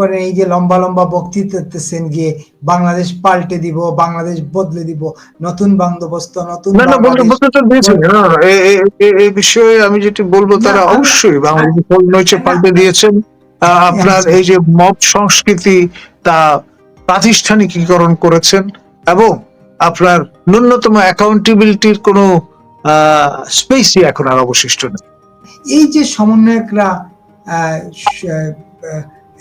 করেন এই যে লম্বা লম্বা বক্তৃতা দিতেছেন গিয়ে বাংলাদেশ পাল্টে দিব বাংলাদেশ বদলে দিব নতুন বন্দোবস্ত নতুন না না এই বিষয়ে আমি যেটি বলব তারা অবশ্যই বাংলাদেশ পাল্টে দিয়েছেন। আপনার এই যে মব সংস্কৃতি তা প্রাতিষ্ঠানিকীকরণ করেছেন এবং আপনার ন্যূনতম অ্যাকাউন্টেবিলিটির কোনো স্পেসই এখন আর অবশিষ্ট নেই। এই যে সমন্বয়করা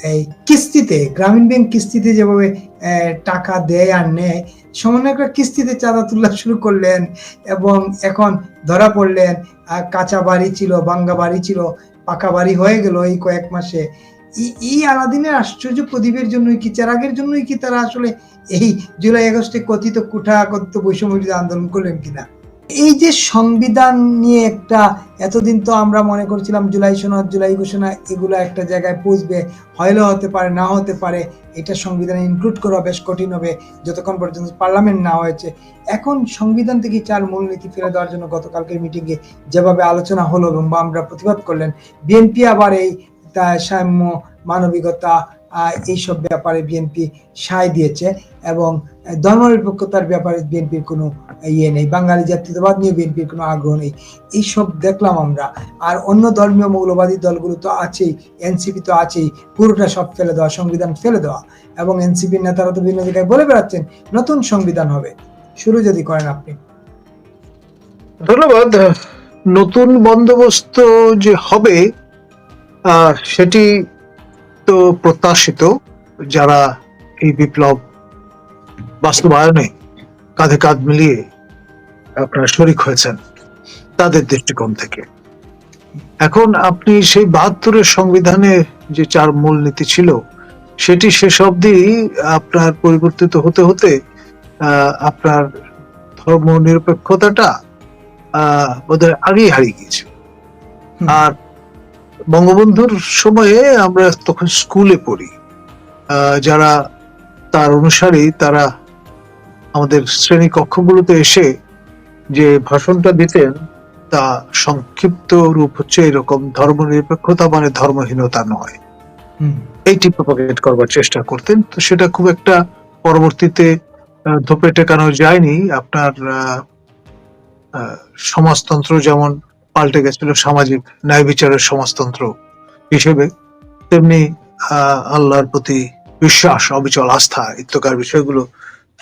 এই কিস্তিতে, গ্রামীণ ব্যাংক কিস্তিতে যেভাবে টাকা দেয় আর নেয়, সমন্বয়করা কিস্তিতে চাঁদা তোলা শুরু করলেন এবং এখন ধরা পড়লেন কাঁচা বাড়ি ছিল, বাঙ্গা বাড়ি ছিল, পাকা বাড়ি হয়ে গেল এই কয়েক মাসে। এই- এই আলাদিনের আশ্চর্য প্রদীপের জন্যই কি, চেরাগের জন্যই কি তারা আসলে এই জুলাই আগস্টে কথিত কুঠা কথিত বৈষম্য আন্দোলন করলেন কিনা? এই যে সংবিধান নিয়ে একটা এতদিন তো আমরা মনে করছিলাম জুলাই সনদ জুলাই ঘোষণা, এগুলো একটা জায়গায় পৌঁছবে হয়লো হতে পারে না হতে পারে, এটা সংবিধানে ইনক্লুড করা বেশ কঠিন হবে, যতক্ষণ পর্যন্ত পার্লামেন্ট না হয়েছে। এখন সংবিধান থেকে চার মূলনীতি ফেলে দেওয়ার জন্য গতকালকের মিটিংয়ে যেভাবে আলোচনা হলো এবং আমরা প্রতিবাদ করলেন, বিএনপি আবার এই সাম্য মানবিকতা এইসব ব্যাপারে বিএনপি সায় দিয়েছে এবং ধর্মনিরপেক্ষতার ব্যাপারে বিএনপির কোনো ইয়ে নেই, বাঙালি জাতীয়তাবাদ নিয়ে বিএনপির কোনো আগ্রহ নেই। এইসব দেখলাম আমরা। আর অন্য ধর্মীয় মৌলবাদী দলগুলো তো আছেই, এনসিপি তো আছেই, পুরোটা সব ফেলে দেওয়া, সংবিধান ফেলে দেওয়া। এবং এনসিপির নেতারা তো বিভিন্ন জায়গায় বলে বেড়াচ্ছেন, নতুন সংবিধান হবে। শুরু যদি করেন আপনি। ধন্যবাদ। নতুন বন্দোবস্ত যে হবে সেটি তো প্রত্যাশিত যারা এই বিপ্লব বাস্তবায়নে কাঁধে কাঁধ মিলিয়ে আপনার শরিক হয়েছেন তাদের দৃষ্টিকোণ থেকে। এখন আপনি সেই বাহাত্তরের সংবিধানে যে চার মূল নীতি ছিল সেটি শেষ অবধি আপনার পরিবর্তিত হতে হতে আহ, আপনার ধর্ম নিরপেক্ষতাটা আহ বোধহয় আগেই হারিয়ে গিয়েছে আর বঙ্গবন্ধুর সময়ে আমরা তখন স্কুলে পড়ি। যারা তার অনুসারী তারা আমাদের শ্রেণি কক্ষগুলোতে এসে যে ভাষণটা দিতেন তা সংক্ষিপ্ত রূপ হচ্ছে এরকম ধর্ম নিরপেক্ষতা মানে ধর্মহীনতা নয়। এইটি প্রপাগেট করবার চেষ্টা করতেন। তো সেটা খুব একটা পরবর্তীতে ধোপে টেকানো যায়নি আপনার আহ, আহ, সমাজতন্ত্র যেমন পাল্টে গেছিল সামাজিক ন্যায় বিচারের সমাজতন্ত্র হিসেবে। তেমনি আল্লাহর প্রতি বিশ্বাস, অবিচল আস্থা ইত্যকার বিষয়গুলো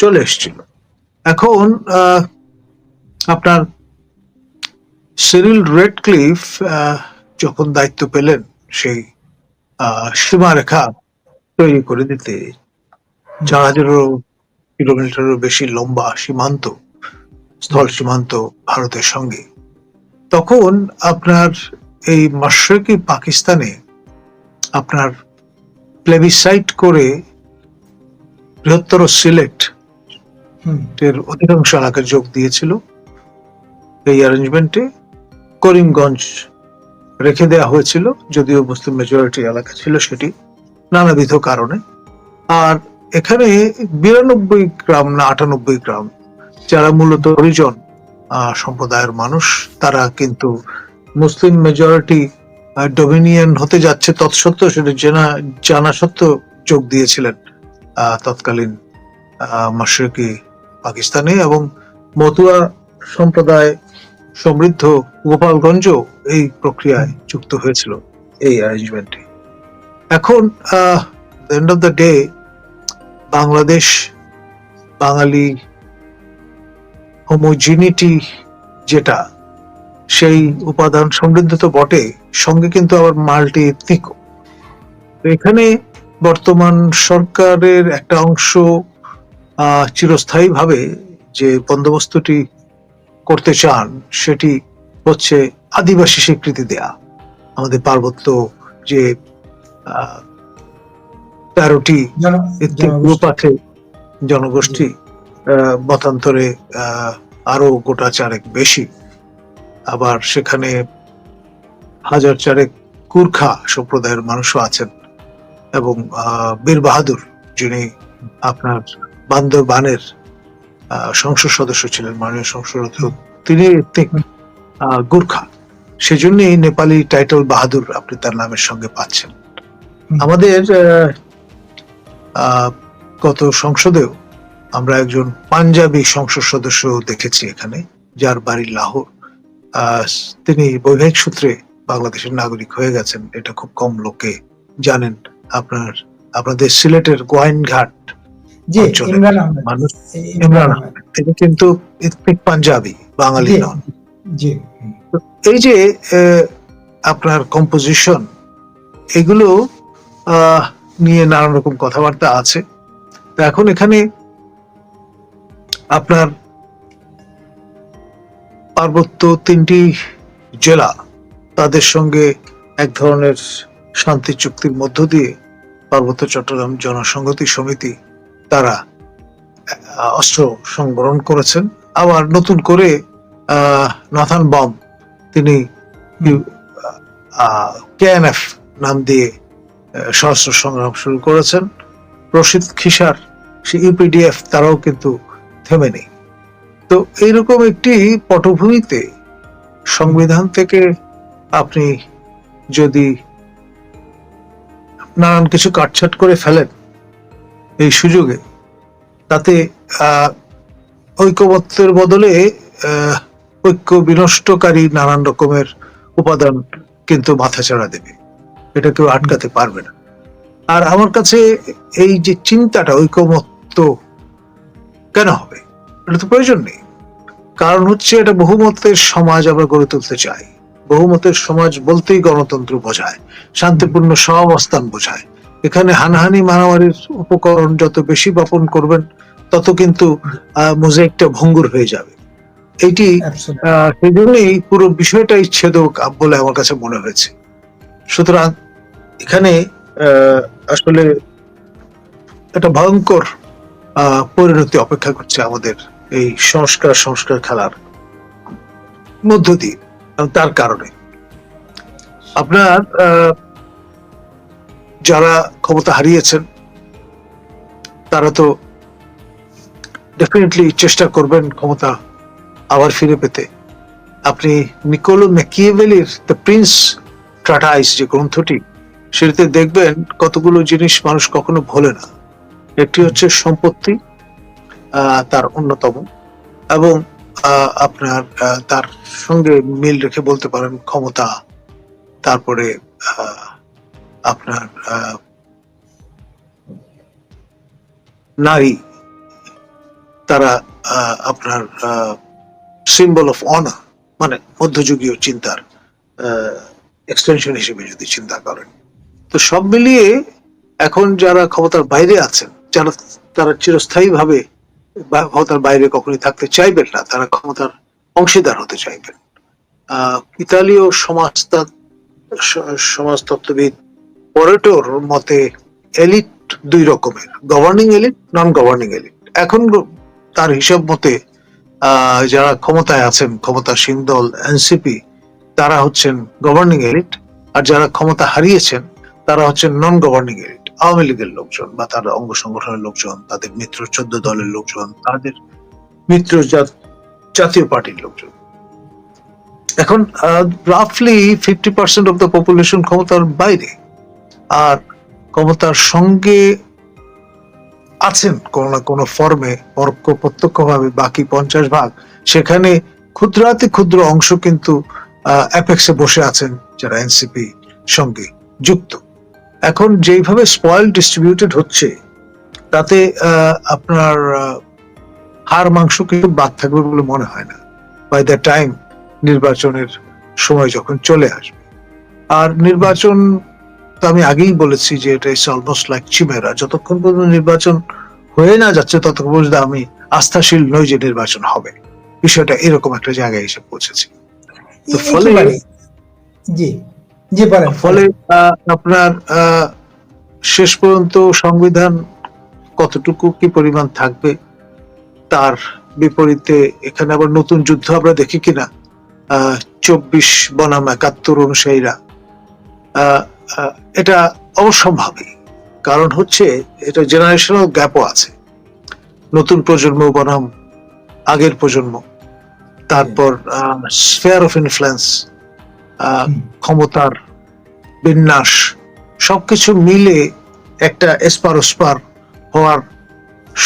চলে এসেছিল। এখন আপনার সিরিল রেডক্লিফ যখন দায়িত্ব পেলেন, সেই সীমারেখা তৈরি করে দিতে। চার হাজারেরও কিলোমিটারেরও বেশি লম্বা সীমান্ত, স্থল সীমান্ত ভারতের সঙ্গে। তখন আপনার এই মাশরেকি পাকিস্তানে আপনার প্লেবিসাইট করে বৃহত্তর সিলেট এর অধিকাংশ এলাকা যোগ দিয়েছিল। এই অ্যারেঞ্জমেন্টে করিমগঞ্জ রেখে দেওয়া হয়েছিল যদিও মুসলিম মেজরিটি এলাকা ছিল সেটি নানাবিধ কারণে। আর এখানে বিরানব্বই গ্রাম না আটানব্বই গ্রাম যারা মূলত হরিজন সম্প্রদায়ের মানুষ তারা কিন্তু মুসলিম মেজরিটি ডোমিনিয়ন হতে যাচ্ছে তৎসত্ত্বেও সেটা জানা জানা সত্ত্বেও যোগ দিয়েছিলেন তৎকালীন আহ, মাশরিকি পাকিস্তানে এবং মতুয়া সম্প্রদায় সমৃদ্ধ গোপালগঞ্জ এই প্রক্রিয়ায় যুক্ত হয়েছিল এই অ্যারেঞ্জমেন্টে এখন end of the day Bangladesh Bangali homogeneity যেটা সেই উপাদান সমৃদ্ধ তো বটে সঙ্গে কিন্তু আবার মাল্টি এথনিক এখানে বর্তমান সরকারের একটা অংশ চিরস্থায়ীভাবে যে বন্দোবস্তটি করতে চান সেটি হচ্ছে আদিবাসী স্বীকৃতি দেয়া আমাদের পার্বত্য যে আহ, তেরোটি। গ্রুপ আছে জনগোষ্ঠী আহ, মতান্তরে আহ, আরও গোটা চারেক বেশি। আবার সেখানে হাজার চারেক কুরখা সম্প্রদায়ের মানুষও আছেন এবং বীর বাহাদুর যিনি আপনার বান্দরবানের সংসদ সদস্য ছিলেন মাননীয় সংসদ তিনি গুর্খা। সেজন্যই নেপালি টাইটেল বাহাদুর আপনি তার নামের সঙ্গে পাচ্ছেন। আমাদের গত সংসদেও আমরা একজন পাঞ্জাবি সংসদ সদস্য দেখেছি এখানে যার বাড়ি লাহোর। তিনি বৈবাহিক সূত্রে বাংলাদেশের নাগরিক হয়ে গেছেন এটা খুব কম লোকে জানেন। আপনার আপনাদের সিলেটের গোয়াইনঘাট মানুষ ইমরান তিনি কিন্তু ইথনিক পাঞ্জাবি বাঙালি নন। এই যে আপনার কম্পোজিশন এগুলো আহ, নিয়ে নানান রকম কথাবার্তা আছে। তো এখন এখানে আপনার পার্বত্য তিনটি জেলা তাদের সঙ্গে এক ধরনের শান্তি চুক্তির মধ্য দিয়ে পার্বত্য চট্টগ্রাম জনসংহতি সমিতি তারা অস্ত্র সংবরণ করেছেন। আবার নতুন করে নাথান বম তিনি কেএনএফ নাম দিয়ে সশস্ত্র সংগ্রাম শুরু করেছেন। রশিদ খিসার, সে ইউপিডিএফ, তারাও কিন্তু থেমে নেই। তো এইরকম একটি পটভূমিতে সংবিধান থেকে আপনি যদি নানান কিছু কাটছাট করে ফেলেন এই সুযোগে, তাতে ঐকমত্যের বদলে ঐক্য বিনষ্টকারী নানান রকমের উপাদান কিন্তু মাথাচাড়া দেবে। এটা কেউ আটকাতে পারবে না। আর আমার কাছে এই যে চিন্তাটা ঐকমত্য কেন হবে? এটা তো প্রয়োজন নেই। কারণ হচ্ছে এটা বহুমতের সমাজ আমরা গড়ে তুলতে চাই। বহুমতের সমাজ বলতেই গণতন্ত্র বোঝায় শান্তিপূর্ণ সহাবস্থান বোঝায়। এখানে হানাহানি মারামারির উপকরণ যত বেশি বপন করবেন তত কিন্তু মোজাইকটা ভঙ্গুর হয়ে যাবে. আহ, সেই জন্যই পুরো বিষয়টাই ছেদক বলে আমার কাছে মনে হয়েছে। সুতরাং এখানে আহ, আসলে একটা ভয়ঙ্কর পরিণতি অপেক্ষা করছে আমাদের এই সংস্কার সংস্কার খেলার মধ্য দিয়ে তার কারণে। আপনার যারা ক্ষমতা হারিয়েছেন, তারা তো ডেফিনেটলি চেষ্টা করবেন ক্ষমতা আবার ফিরে পেতে। আপনি নিকোলো ম্যাকিয়েভেলির দ্য প্রিন্স ট্রাটাইস যে গ্রন্থটি, সেটিতে দেখবেন কতগুলো জিনিস মানুষ কখনো ভোলে না। একটি হচ্ছে সম্পত্তি তার অন্যতম এবং আপনার তার সঙ্গে মিল রেখে বলতে পারেন ক্ষমতা, তারপরে আপনার নারী, তারা আপনার সিম্বল অফ অনার মানে মধ্যযুগীয় চিন্তার এক্সটেনশন হিসেবে যদি চিন্তা করেন। তো সব মিলিয়ে এখন যারা ক্ষমতার বাইরে আছেন যারা তারা চিরস্থায়ী ভাবে ক্ষমতার বাইরে কখনোই থাকতে চাইবেন না তারা ক্ষমতার অংশীদার হতে চাইবেন। আহ, ইতালীয় সমাজতা সমাজতত্ত্ববিদ পরেটোর মতে এলিট দুই রকমের governing elite non governing elite. এখন তার হিসাব মতে যারা ক্ষমতায় আছেন ক্ষমতাসীন দল এনসিপি তারা হচ্ছেন গভর্নিং এলিট আর যারা ক্ষমতা হারিয়েছেন তারা হচ্ছেন নন গভর্নিং এলিট। আওয়ামী লীগের লোকজন বা তার অঙ্গ সংগঠনের লোকজন, তাদের মিত্র চোদ্দ দলের লোকজন, তাদের মিত্র জাতীয় পার্টির লোকজন। এখন রাফলি fifty percent of the population ক্ষমতার বাইরে। আর ক্ষমতার সঙ্গে আছেন কোনো না কোনো ফর্মে পরোক্ষ প্রত্যক্ষভাবে বাকি পঞ্চাশ ভাগ। সেখানে ক্ষুদ্রাতি ক্ষুদ্র অংশ কিন্তু অ্যাপেক্সে বসে আছেন যারা এনসিপি সঙ্গে যুক্ত। এখন যেইভাবে স্পয়েল ডিস্ট্রিবিউটেড হচ্ছে তাতে আপনার হাড় মাংস কিন্তু বাদ থাকবে বলে মনে হয় না। বাই দ্য টাইম নির্বাচনের সময় যখন চলে আসবে। আর নির্বাচন তো আমি আগেই বলেছি যে এটা ইস অলমোস্ট লাইক চিমেরা যতক্ষণ পর্যন্ত নির্বাচন হয়ে না যাচ্ছে ততক্ষণ পর্যন্ত আমি আস্থাশীল নই যে নির্বাচন হবে। বিষয়টা এরকম একটা জায়গায় এসে পৌঁছেছি। তো ফলে- জি। জি, বলেন ফলে আপনার শেষ পর্যন্ত সংবিধান কতটুকু কি পরিমাণ থাকবে, তার বিপরীতে এখানে আবার নতুন যুদ্ধ আমরা দেখি কিনা চব্বিশ বনাম একাত্তর অনুসারীরা এটা অবশ্যম্ভাবী কারণ হচ্ছে, এটা জেনারেশনাল গ্যাপও আছে নতুন প্রজন্ম বনাম, আগের প্রজন্ম, তারপর স্পেয়ার অফ ইনফ্লুয়েন্স। ক্ষমতার বিন্যাস, সবকিছু মিলে একটা এসপার ওসপার হওয়ার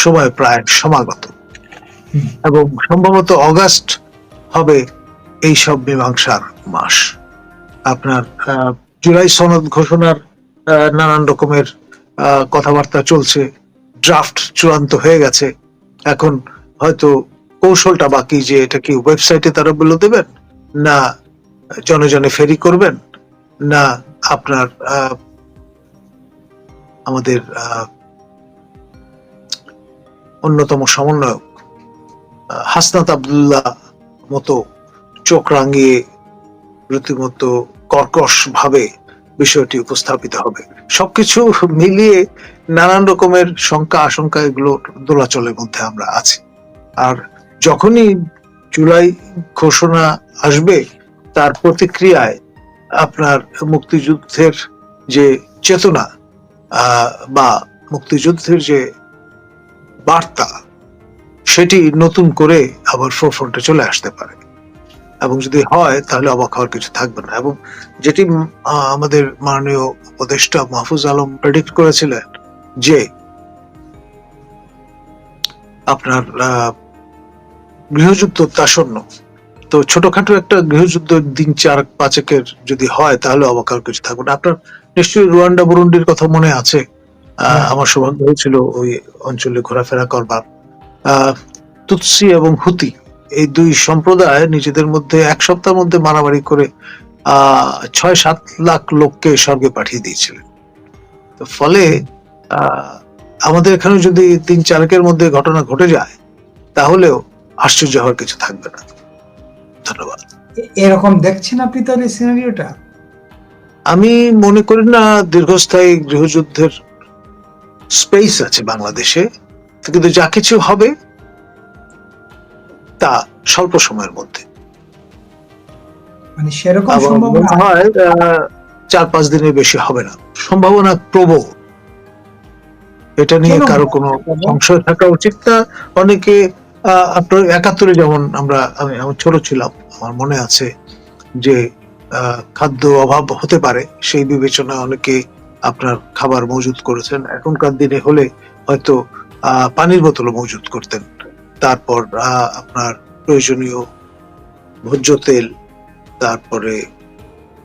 সময় প্রায় সমাগত। এবং সম্ভবত অগাস্ট হবে এই সব মীমাংসার মাস। আপনার জুলাই সনদ ঘোষণার নানান রকমের কথাবার্তা চলছে। ড্রাফট চূড়ান্ত হয়ে গেছে। এখন হয়তো কৌশলটা বাকি যে এটা কি ওয়েবসাইটে তারা বলে দেবেন? না জনে জনে ফেরি করবেন? না আপনার আমাদের অন্যতম সমন্বয়ক হাসনাত আব্দুল্লাহ মতো চোখ রাঙিয়ে রীতিমতো কর্কশ ভাবে বিষয়টি উপস্থাপিত হবে। সবকিছু মিলিয়ে নানান রকমের শঙ্কা আশঙ্কা এগুলো দোলাচলের মধ্যে আমরা আছি। আর যখনই জুলাই ঘোষণা আসবে তার প্রতিক্রিয়ায় আপনার মুক্তিযুদ্ধের যে চেতনা বা মুক্তিযুদ্ধের যে বার্তা, সেটি নতুন করে আবার ফোরফ্রন্টে চলে আসতে পারে। এবং যদি হয়, তাহলে অবাক হওয়ার কিছু থাকবে না। এবং যেটি আমাদের মাননীয় উপদেষ্টা মাহফুজ আলম প্রেডিক্ট করেছিলেন যে আপনার গৃহযুদ্ধ তাসন্ন তো ছোটখাটো একটা গৃহযুদ্ধ দিন চার পাঁচেকের যদি হয় তাহলে অবাক কিছু থাকবে না। আপনার নিশ্চয়ই রুয়ান্ডা বুরুন্ডির কথা মনে আছে। হ্যাঁ। আমার সৌভাগ্য হয়েছিল ওই অঞ্চলে ঘোরাফেরা করবার। তুৎসি এবং হুতি এই দুই সম্প্রদায় নিজেদের মধ্যে এক সপ্তাহের মধ্যে মারামারি করে আহ ছয় সাত লাখ লোককে স্বর্গে পাঠিয়ে দিয়েছিলেন। তো ফলে আহ, আমাদের এখানে যদি তিন চারকের মধ্যে ঘটনা ঘটে যায় তাহলেও আশ্চর্য হওয়ার কিছু থাকবে না। ধন্যবাদ। এরকম দেখছেন আপনি তাহলে সিনারিওটা আমি মনে করি না দীর্ঘস্থায়ী গৃহযুদ্ধের স্পেস আছে বাংলাদেশে কিন্তু যা কিছু হবে তা স্বল্প সময়ের মধ্যে। মানে সেরকম সম্ভাবনা হয় চার পাঁচ দিনের বেশি হবে না। সম্ভাবনা প্রবল। এটা নিয়ে কারও কোনো? সংশয় থাকা উচিত না। অনেকে আপনার একাত্তরে যেমন আমরা আমি ছোট ছিলাম আমার মনে আছে যে আহ, খাদ্য অভাব হতে পারে সেই বিবেচনায় অনেকে আপনার খাবার মজুত করেছেন। এখনকার দিনে হলে হয়তো পানির বোতলও মজুত করতেন। তারপর আহ, আপনার প্রয়োজনীয় ভোজ্য তেল তারপরে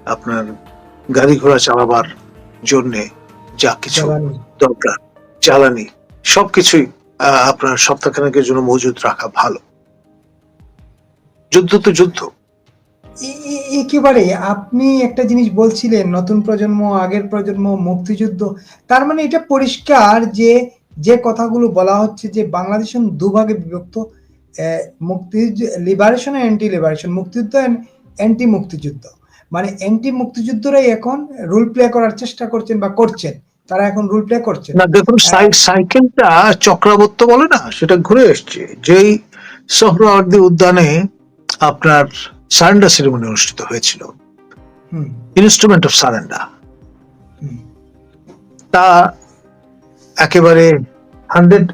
আপনার গাড়ি ঘোড়া চালাবার জন্যে যা কিছু দরকার জ্বালানি সবকিছুই আপনার সপ্তাহখানেকের জন্য মজুদ রাখা ভালো। যুদ্ধ তো যুদ্ধ। একেবারে আপনি একটা জিনিস বলছিলেন, নতুন প্রজন্ম, আগের প্রজন্ম, মুক্তিযুদ্ধ। তার মানে এটা পরিষ্কার যে যে কথাগুলো বলা হচ্ছে যে বাংলাদেশ দুভাগে বিভক্ত মুক্তি লিবারেশন অ্যান্টি লিবারেশন মুক্তিযুদ্ধ অ্যান্টি মুক্তিযুদ্ধ মানে অ্যান্টি মুক্তিযুদ্ধরাই এখন রোল প্লে করার চেষ্টা করছেন বা করছেন। তারা এখন রোল প্লে করছেন না দেখুন সাইকেলটা চক্রাবর্ত বলে না সেটা ঘুরে এসছে। যেই সোহরাওয়ার্দী উদ্যানে আপনার সারেন্ডার সেরেমনি অনুষ্ঠিত হয়েছিল। ইনস্ট্রুমেন্ট অফ সারেন্ডার তা একেবারে হান্ড্রেড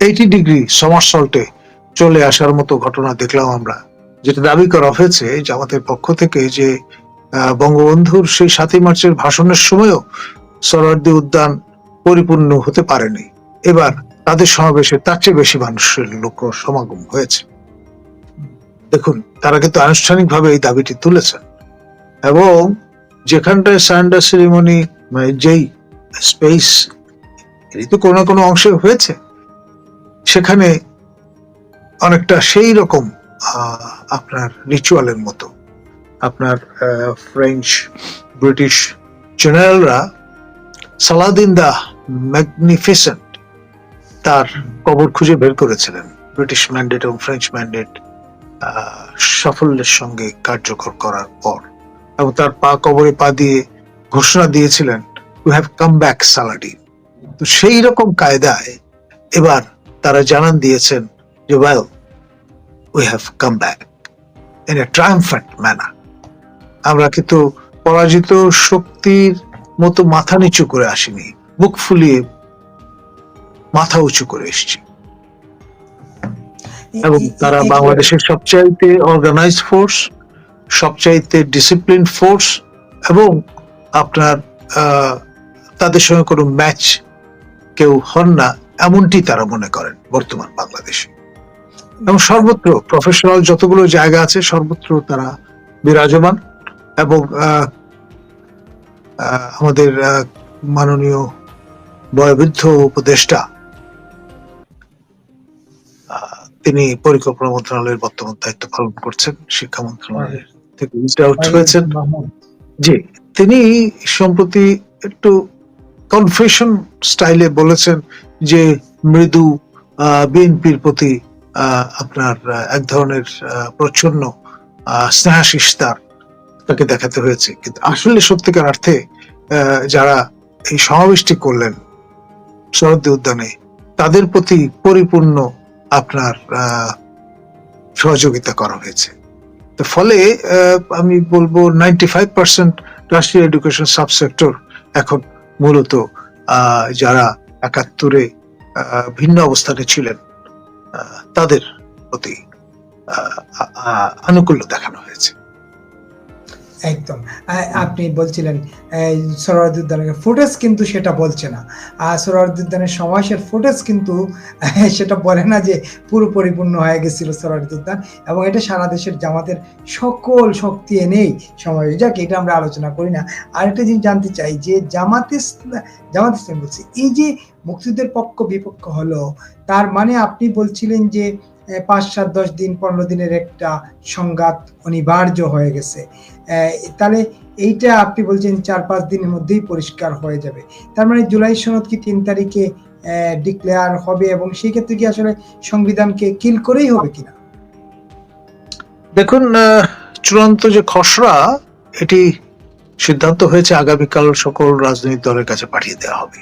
এইটি ডিগ্রি সমারসল্টে চলে আসার মতো ঘটনা দেখলাম আমরা যেটা দাবি করা হয়েছে যে আমাদের পক্ষ থেকে যে আহ, বঙ্গবন্ধুর সেই সাতই মার্চের ভাষণের সময়ও সরার্দি উদ্যান পরিপূর্ণ হতে পারেনি। এবার তাদের সমাবেশে তার চেয়ে বেশি মানুষের লোক সমাগম হয়েছে। দেখুন, তারা কিন্তু আনুষ্ঠানিকভাবে এই দাবিটি তুলেছেন এবং যেখানটায় সারেন্ডার সেরিমনি মানে যেই স্পেস, এরই তো কোনো কোনো অংশে হয়েছে, সেখানে অনেকটা সেই রকম আপনার রিচুয়ালের মতো। আপনার ফ্রেঞ্চ ব্রিটিশ জেনারেলরা সালাদিন দা ম্যাগনিফিসেন্ট তার কবর খুঁজে বের করেছিলেন। ব্রিটিশ ম্যান্ডেট এবং ফ্রেঞ্চ ম্যান্ডেট সাফল্যের সঙ্গে কার্যকর করার পর এবং তার পা কবরে পা দিয়ে ঘোষণা দিয়েছিলেন we have come back Saladin তো সেই রকম কায়দায় এবার তারা জানান দিয়েছেন যে well we have come back in a triumphant manner আমরা কিন্তু পরাজিত শক্তির মতো মাথা নিচু করে আসিনি। বুক ফুলিয়ে মাথা উঁচু করে এসেছি। এবং তারা বাংলাদেশের সবচাইতে অর্গানাইজ ফোর্স সবচাইতে ডিসিপ্লিন ফোর্স এবং আপনার আহ, তাদের সঙ্গে কোনো ম্যাচ কেউ হন না এমনটি তারা মনে করেন বর্তমান বাংলাদেশে। এবং সর্বত্র প্রফেশনাল যতগুলো জায়গা আছে সর্বত্র তারা বিরাজমান এবং আমাদের মাননীয় বয়োবৃদ্ধ উপদেষ্টা তিনি পরিকল্পনা মন্ত্রণালয়ের বর্তমান দায়িত্ব পালন করছেন শিক্ষা মন্ত্রণালয়ের থেকে আউট হয়েছেন। জি তিনি সম্প্রতি একটু কনফেশন স্টাইলে বলেছেন যে মৃদু বিএনপির প্রতি আহ, আপনার এক ধরনের প্রচ্ছন্ন আহ, স্নেহাশিস্তার তাকে দেখাতে হয়েছে। কিন্তু আসলে সত্যিকার অর্থে যারা এই সমাবেশটি করলেন শরদ্দি উদ্যানে, তাদের প্রতি পরিপূর্ণ আপনার সহযোগিতা করা হয়েছে। তো ফলে আমি বলব নাইনটি ফাইভ পার্সেন্ট রাষ্ট্রীয় এডুকেশন সাবসেক্টর এখন মূলত যারা একাত্তরে ভিন্ন অবস্থানে ছিলেন তাদের প্রতি আনুকূল্য দেখানো হয়েছে। একদম। আপনি বলছিলেন সরোয়ারদি উদ্যানের ফুটেজ কিন্তু সেটা বলছে না। আর সরোয়ারদি উদ্যানের সমাবেশের ফুটেজ কিন্তু সেটা বলে না যে পুরো পরিপূর্ণ হয়ে গেছিল সরোয়ারদি উদ্যান এবং এটা সারা দেশের জামাতের সকল শক্তি এনেই সমাবেশ যাক, এটা আমরা আলোচনা করি না। আর একটা জিনিস জানতে চাই যে জামাত জামাত ইসলাম বলছি, এই যে মুক্তিযুদ্ধের পক্ষ বিপক্ষ হলো, তার মানে আপনি বলছিলেন যে পাঁচ, সাত, দশ দিন, পনেরো দিনের একটা সংঘাত অনিবার্য হয়ে গেছে। তাহলে এইটা আপনি বলছেন চার, পাঁচ দিনের মধ্যেই পরিষ্কার হয়ে যাবে। তার মানে জুলাই সনদ কি তিন তারিখে ডিক্লেয়ার হবে এবং সেই ক্ষেত্রে কি আসলে সংবিধানকে কিল করেই হবে কিনা? দেখুন চূড়ান্ত যে খসড়া, এটি সিদ্ধান্ত হয়েছে আগামীকাল সকল রাজনৈতিক দলের কাছে পাঠিয়ে দেওয়া হবে।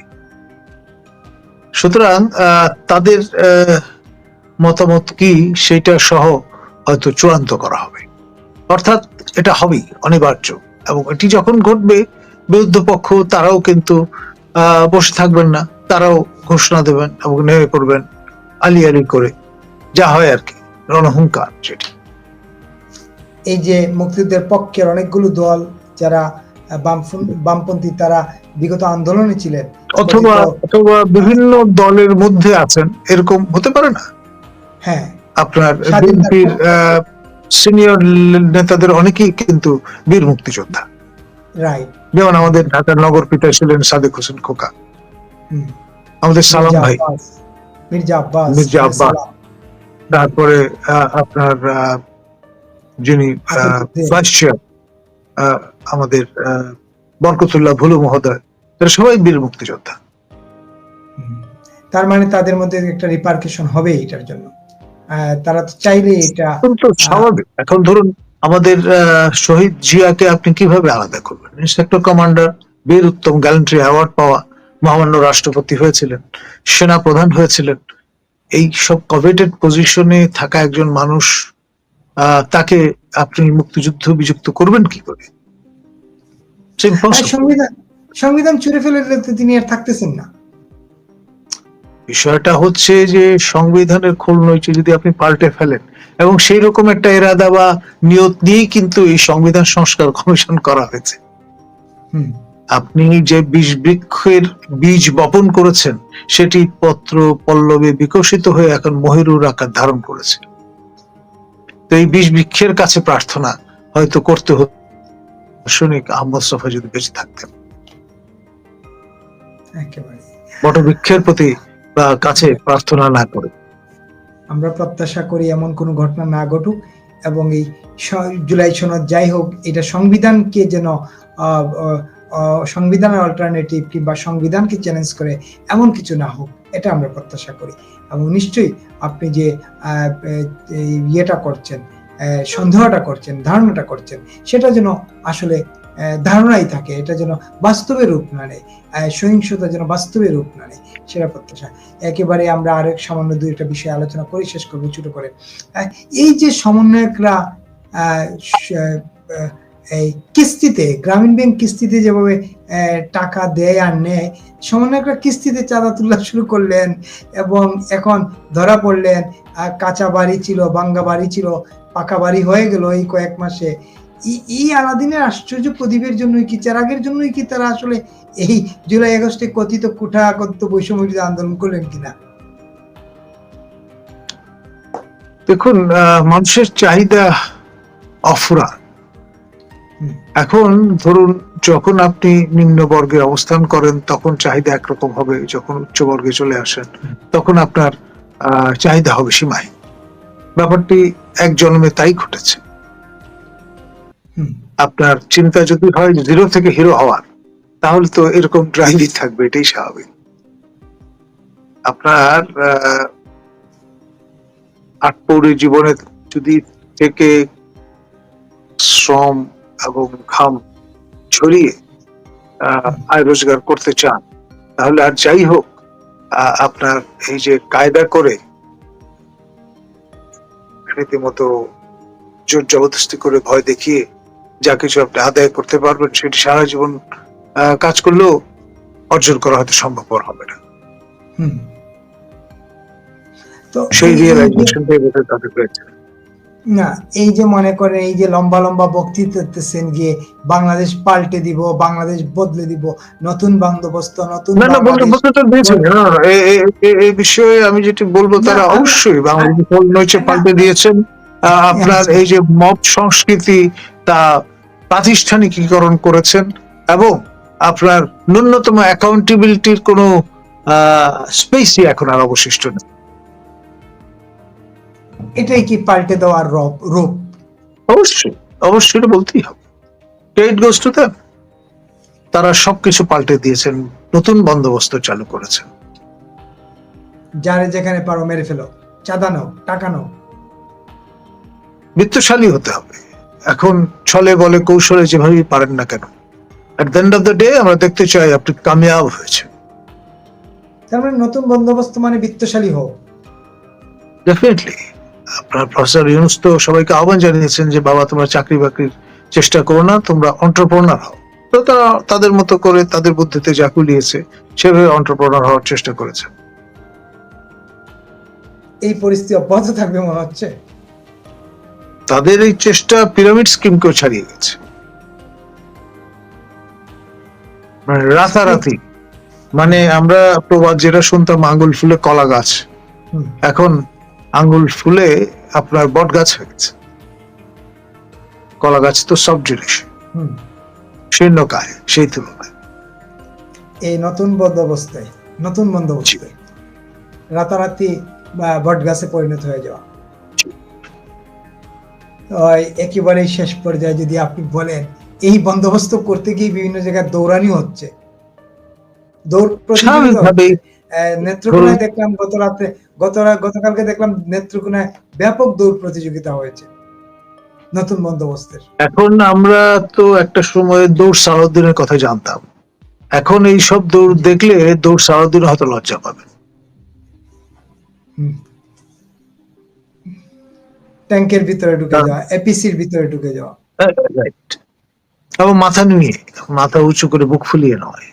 সুতরাং তাদের মতামত কি সেটা সহ হয়তো চূড়ান্ত করা হবে। অর্থাৎ এটা হবেই অনিবার্য। এবং এটি যখন ঘটবে বিরুদ্ধ পক্ষ তারাও কিন্তু বসে থাকবেন না। তারাও ঘোষণা দেবেন এবং নেমে পড়বেন আলি আলি করে। যা হয় আর কি রণহুঙ্কার যেটি এই যে মুক্তিযুদ্ধের পক্ষের অনেকগুলো দল যারা বামপন্থী তারা বিগত আন্দোলনে ছিলেন অথবা অথবা বিভিন্ন দলের মধ্যে আছেন এরকম হতে পারে না? হ্যাঁ। আপনার বিএনপির সিনিয়র নেতাদের অনেকেই কিন্তু বীর মুক্তিযোদ্ধা। রাইট যেমন আমাদের ঢাকার নগর পিতা ছিলেন সাদেক হোসেন খোকা। আমাদের সালাম ভাই। মির্জা আব্বাস মির্জা আব্বাস। তারপরে আপনার যিনি আসাদুদ্দিন। ভাইস চেয়ার আমাদের বরকতুল্লাহ ভুলু মহোদয় এরা সবাই বীর মুক্তিযোদ্ধা। তার মানে তাদের মধ্যে একটা রিপার্কেশন হবে এটার জন্য। তারা তো চাইলে এটা স্বাভাবিক। এখন ধরুন আমাদের শহীদ জিয়াকে আপনি কীভাবে আলাদা করবেন? ইন্সপেক্টর কমান্ডার বীর উত্তম গ্যালেন্ট্রি অ্যাওয়ার্ড পাওয়া মহামান্য রাষ্ট্রপতি হয়েছিলেন সেনা প্রধান হয়েছিলেন। এই সব কভেটেড পজিশনে থাকা একজন মানুষ আহ, তাকে আপনি মুক্তিযুদ্ধ বিযুক্ত করবেন কি করে? Impossible. সংবিধান সংবিধান ছুড়ে ফেলে তিনি আর থাকতেছেন না। বিষয়টা হচ্ছে যে সংবিধানের খোল নইছে যদি আপনি পাল্টে ফেলেন এবং সেই রকম একটা এরাদা বা নিয়ত নিয়েই কিন্তু এই সংবিধান সংস্কার কমিশন করা হয়েছে। আপনি যে বীজ বৃক্ষের বীজ বপন করেছেন সেটি পত্র পল্লবে বিকশিত হয়ে এখন মহিরুর আকার ধারণ করেছে। তো এই বীজ বৃক্ষের কাছে প্রার্থনা হয়তো করতে হতো দার্শনিক আহমদ সফা যদি বেঁচে থাকতেন। একেবারে। বটবৃক্ষের প্রতি কাছে প্রার্থনা না করে। আমরা প্রত্যাশা করি এমন কোনো ঘটনা না ঘটুক এবং এই জুলাই সনদ যাই হোক, এটা সংবিধানকে যেন সংবিধানের অল্টারনেটিভ কিংবা সংবিধানকে চ্যালেঞ্জ করে এমন কিছু না হোক, এটা আমরা প্রত্যাশা করি। এবং নিশ্চয়ই আপনি যে ইয়েটা করছেন সন্দেহটা করছেন, ধারণাটা করছেন, সেটা যেন আসলে ধারণাই থাকে, এটা যেন বাস্তবে রূপ না নেয় সহিংসতা যেন বাস্তবে রূপ না নেয়। সেটা প্রত্যাশা। একেবারে আমরা আরেক সামান্য দুই একটা বিষয় আলোচনা করে, শেষ করব ছোট করে। এই যে সমন্বয়করা এই কিস্তিতে, গ্রামীণ ব্যাংক কিস্তিতে যেভাবে টাকা দেয় আর নেয়, সমন্বয়করা কিস্তিতে চাঁদা তোলা শুরু করলেন এবং এখন ধরা পড়লেন কাঁচা বাড়ি ছিল বাঙ্গা বাড়ি ছিল, পাকা বাড়ি হয়ে গেল এই কয়েক মাসে। এই আলাদিনের আশ্চর্য প্রদীপের জন্যই কি জন্যই কি তারা আসলে এই জুলাই আগস্টে কথিত কুঠা কথিত বৈষম্য আন্দোলন করলেন কিনা? দেখুন মানুষের চাহিদা এখন ধরুন যখন আপনি নিম্নবর্গে অবস্থান করেন তখন চাহিদা একরকম হবে। যখন উচ্চবর্গে চলে আসেন তখন আপনার চাহিদা হবে সীমায় ব্যাপারটি এক জন্মে তাই ঘটেছে। আপনার চিন্তা যদি হয় জিরো থেকে হিরো হওয়ার, তাহলে তো এরকম ড্রাইভই থাকবে, এটাই স্বাভাবিক। আপনার আটপৌরি জীবনে যদি থেকে শ্রম এবং ঘাম ছড়িয়ে আয় রোজগার করতে চান, তাহলে আর যাই হোক আপনার এই যে কায়দা করে রীতিমতো জোর জবরদস্তি করে ভয় দেখিয়ে যা কিছু আপনি আদায় করতে পারবেন সেটি সারা জীবন কাজ করলেও অর্জন করা হয়তো সম্ভবপর হবে না। তো সেই এই- এই যে- রিয়েলাইজেশনটাই বোধহয় তাদের হয়েছে না এই যে মনে করেন এই যে লম্বা লম্বা বক্তৃতা দিতেছেন গিয়ে বাংলাদেশ পাল্টে দিব বাংলাদেশ বদলে দিব নতুন বন্দোবস্ত নতুন না না না, এ- এই বিষয়ে আমি যেটি বলব তারা অবশ্যই বাংলাদেশ পাল্টে দিয়েছেন। আপনার এই যে মব সংস্কৃতি তা প্রাতিষ্ঠানিকীকরণ করেছেন এবং আপনার ন্যূনতম অ্যাকাউন্টেবিলিটির কোনো স্পেসই এখন আর অবশিষ্ট নেই। এটাই কি পাল্টে দেওয়ার রূপ রূপ? অবশ্যই অবশ্যই এটা বলতেই হবে। ক্রেডিট গোস টু তারা সবকিছু পাল্টে দিয়েছেন নতুন বন্দোবস্ত চালু করেছেন। যারে যেখানে পারো মেরে ফেলো। চাঁদা নাও টাকা নাও। বিত্তশালী হতে হবে। এখন ছলে বলে কৌশলে যেভাবেই পারেন না কেন? At the end of the day আমরা দেখতে চাই আপনি কামিয়াব হয়েছে তার মানে নতুন বন্দোবস্ত মানে বিত্তশালী হোক ডেফিনেটলি আপনার প্রফেসর ইউনুস তো সবাইকে আহ্বান জানিয়েছেন যে বাবা তোমরা চাকরি বাকরির চেষ্টা করো না তোমরা অন্টারপ্রনার হও। তো তারা তাদের মতো করে তাদের বুদ্ধিতে যা কুলিয়েছে সেভাবে অন্টারপ্রনার হওয়ার চেষ্টা করেছে। এই পরিস্থিতি অব্যাহত থাকবে মনে হচ্ছে। তাদের এই চেষ্টা পিরামিড স্কিমকেও ছাড়িয়ে গেছে। মানে রাতারাতি। মানে আমরা প্রবাদ যেটা শুনতাম আঙ্গুল ফুলে কলা গাছ। এখন আঙ্গুল ফুলে আপনার বট গাছ হয়ে গেছে। কলা গাছ তো সব জিনিস। শীর্ণকায় সেই তুলনায়। এই নতুন বন্দোবস্তে নতুন বন্দোবস্তে রাতারাতি বট গাছে পরিণত হয়ে যাওয়া। একেবারেই শেষ পর্যায়ে যদি আপনি বলেন এই বন্দোবস্ত করতে গিয়ে বিভিন্ন জায়গায় দৌড়ানি হচ্ছে। দৌড় প্রতিযোগিতা স্বাভাবিকভাবেই আহ, নেত্রকোনায় দেখলাম গত রাতে গত গতকালকে দেখলাম নেত্রকোনায় ব্যাপক দৌড় প্রতিযোগিতা হয়েছে নতুন বন্দোবস্তের। এখন আমরা তো একটা সময় দৌড় সালাউদ্দিনের কথা জানতাম। এখন এই সব দৌড় দেখলে দৌড় সালাউদ্দিন হয়তো লজ্জা পাবে হুম। ট্যাঙ্কের ভিতরে ঢুকে হ্যাঁ। যাওয়া এপিসির ভিতরে ঢুকে যাওয়া। রাইট এবং মাথা নুয়ে মাথা উঁচু করে বুক ফুলিয়ে নয়।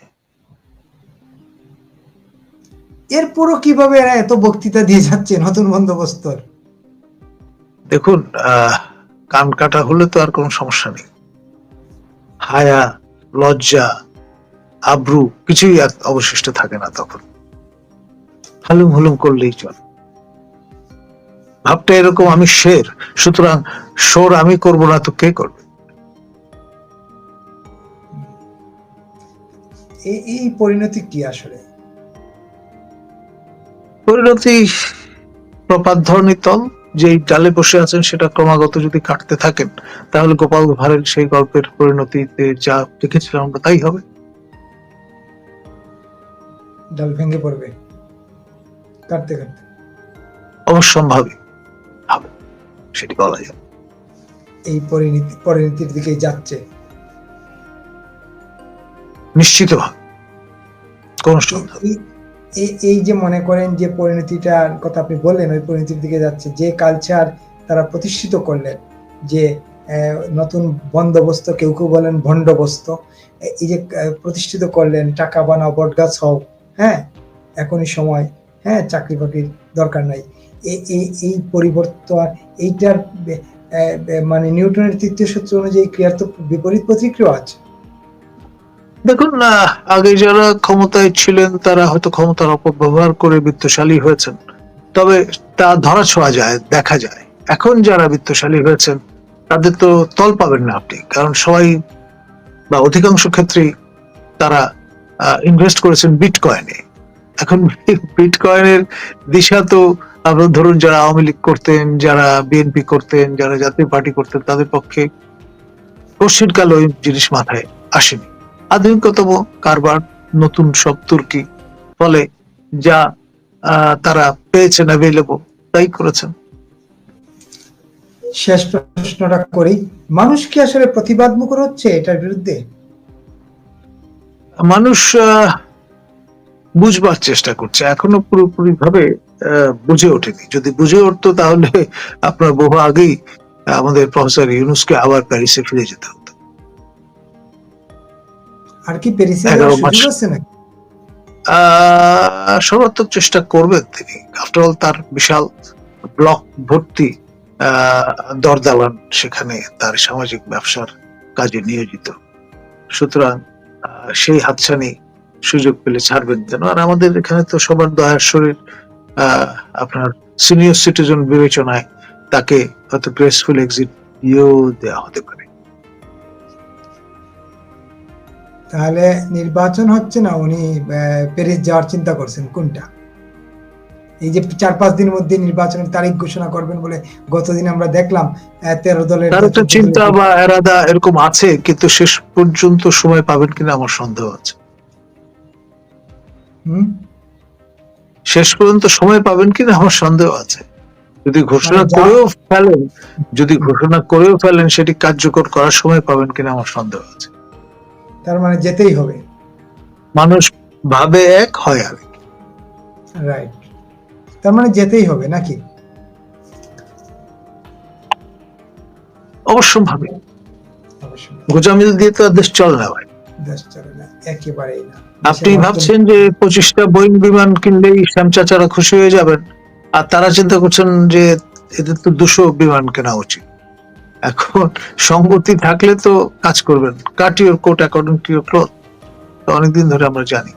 এরপরও কীভাবে এরা এত বক্তৃতা দিয়ে যাচ্ছে নতুন বন্দোবস্তর? দেখুন আহ, কান কাটা হলে তো আর কোনো সমস্যা নেই। হায়া লজ্জা আব্রু কিছুই আর অবশিষ্ট থাকে না তখন। হালুম হুলুম করলেই চল। ভাবটা এরকম আমি শের। সুতরাং সোর আমি করব না তো কে করবে? এই পরিণতি কি আসলে? পরিণতি প্রপাত ধরনী তল যে ডালে বসে আছেন সেটা ক্রমাগত যদি কাটতে থাকেন তাহলে গোপাল ভাঁড়ের সেই গল্পের পরিণতিতে যা দেখেছিলাম আমরা তাই হবে। ডাল ভেঙে পড়বে। কাটতে কাটতে। অবশ্যম্ভাবী। সেটি বলা যায়। এই পরিণতি পরিণতির দিকে যাচ্ছে। নিশ্চিতভাবে কোন এই- যে মনে করেন যে পরিণতিটার কথা আপনি বললেন ওই পরিণতির দিকে যাচ্ছে যে কালচার তারা প্রতিষ্ঠিত করলেন যে নতুন বন্দোবস্ত কেউ কেউ বলেন ভণ্ডবস্ত এই যে প্রতিষ্ঠিত করলেন টাকা বানাও বটগাছ হও হ্যাঁ এখনই সময় হ্যাঁ চাকরি বাকরির দরকার নাই। এই পরিবর্তন, এইটার মানে নিউটনের তৃতীয় সূত্র অনুযায়ী ক্রিয়ার তো বিপরীত প্রতিক্রিয়া আছে। দেখুন না আগে যারা ক্ষমতায় ছিলেন, তারা হয়তো ক্ষমতার অপব্যবহার করে বিত্তশালী হয়েছেন। তবে তা ধরা ছোঁয়া যায়, দেখা যায়। এখন যারা বিত্তশালী হয়েছেন, তাদের তো তল পাবেন না আপনি। কারণ সবাই, বা অধিকাংশ ক্ষেত্রেই তারা ইনভেস্ট করেছেন বিটকয়েনে এখন বিটকয়েনের দিশা তো আপনার ধরুন যারা আওয়ামী লীগ করতেন যারা বিএনপি করতেন যারা জাতীয় পার্টি করতেন তাদের পক্ষে কোশ্চিনকাল ওই জিনিস মাথায় আসেনি। আধুনিকতম কারবার নতুন সব তুর্কি ফলে যা তারা পেয়েছেন অ্যাভেলেবল তাই করেছেন। শেষ প্রশ্নটা করি। মানুষ কি আসলে প্রতিবাদ মুখর হচ্ছে এটার বিরুদ্ধে? মানুষ আহ, বুঝবার চেষ্টা করছে। এখনও পুরোপুরি ভাবে বুঝে ওঠেনি। যদি বুঝে উঠতো তাহলে আপনার বহু আগেই আমাদের প্রফেসর ইউনুসকে আবার প্যারিসে ফিরে যেতে হতো। আর কি সর্বাত্মক চেষ্টা করবেন তিনি। আফটার অল তার বিশাল ব্লক ভর্তি দরদালান সেখানে তার সামাজিক ব্যবসার কাজে নিয়োজিত। সুতরাং সেই হাতছানি সুযোগ পেলে ছাড়বেন কেন? আর আমাদের এখানে তো সবার দয়ার শরীর আপনার সিনিয়র সিটিজেন বিবেচনায় তাকে হয়তো গ্রেসফুল এক্সিট দিয়েও দেওয়া হতে পারে। তাহলে নির্বাচন হচ্ছে না উনি প্যারিস যাওয়ার চিন্তা করছেন কোনটা? এই যে চার পাঁচ দিনের মধ্যে নির্বাচনের তারিখ ঘোষণা করবেন বলে গতদিন আমরা দেখলাম তেরো দলের তার একটা চিন্তা বা এরাদা এরকম আছে কিন্তু শেষ পর্যন্ত সময় পাবেন কিনা আমার সন্দেহ আছে। হুম? শেষ পর্যন্ত সময় পাবেন কিনা আমার সন্দেহ আছে। যদি ঘোষণা মানে করেও ফেলেন যদি ঘোষণা করেও ফেলেন সেটি কার্যকর করার সময় পাবেন কিনা আমার সন্দেহ আছে। তার মানে যেতেই হবে। মানুষ ভাবে এক হয় আর রাইট। তার মানে যেতেই হবে নাকি? অবশ্য ভাবে। অবশ্যই। গোজামিল দিয়ে তো দেশ চলে না ভাই। দেশ চলে না একেবারেই না। আপনি ভাবছেন যে পঁচিশটা বোয়িং বিমান কিনলেই শ্যাম চাচারা খুশি হয়ে যাবেন। আর তারা চিন্তা করছেন যে এদের তো দুশো বিমান কেনা উচিত। এখন সঙ্গতি থাকলে তো কাজ করবেন। Cut your coat according to your cloth অনেকদিন ধরে আমরা জানি।